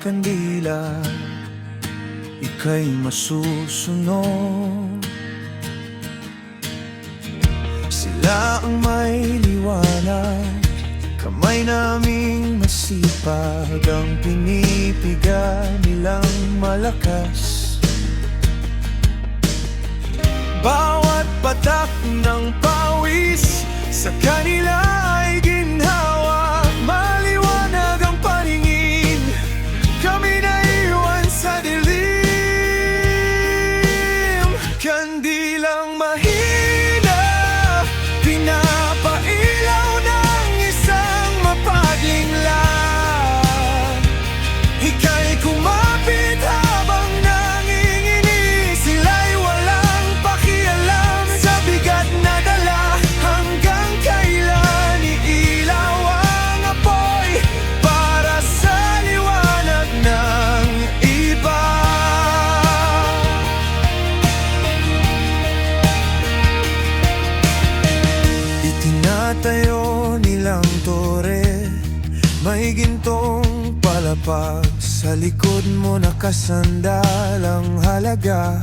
kandila Ika'y masusunod. Sila ang may liwanag Kamay naming masipag Ang pinipiga nilang malakas. Bawat Kandilang mahina Itinatayo nilang tore May gintong palapag. Sa likod mo nakasandal ang halaga.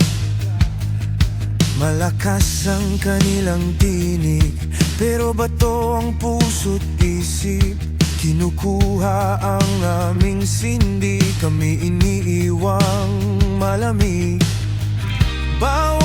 Malakas ang kanilang tinig Pero bato ang puso't isip. Kinukuha ang aming sindi Kami iniiwang malamig. Bawat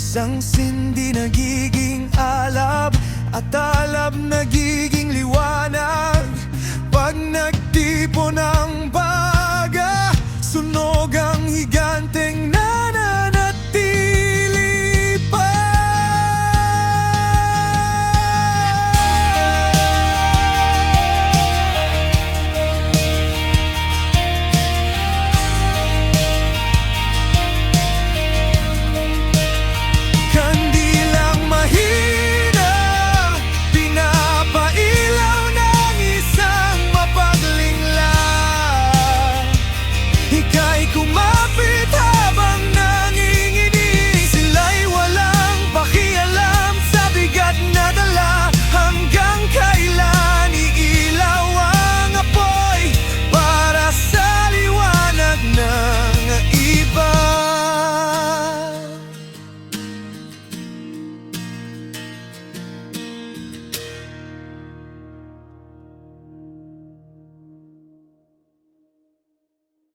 Isang sindi nagiging alab At alab nagiging liwanag. Pag nagtipon ang baga Sunog ang higante kumapit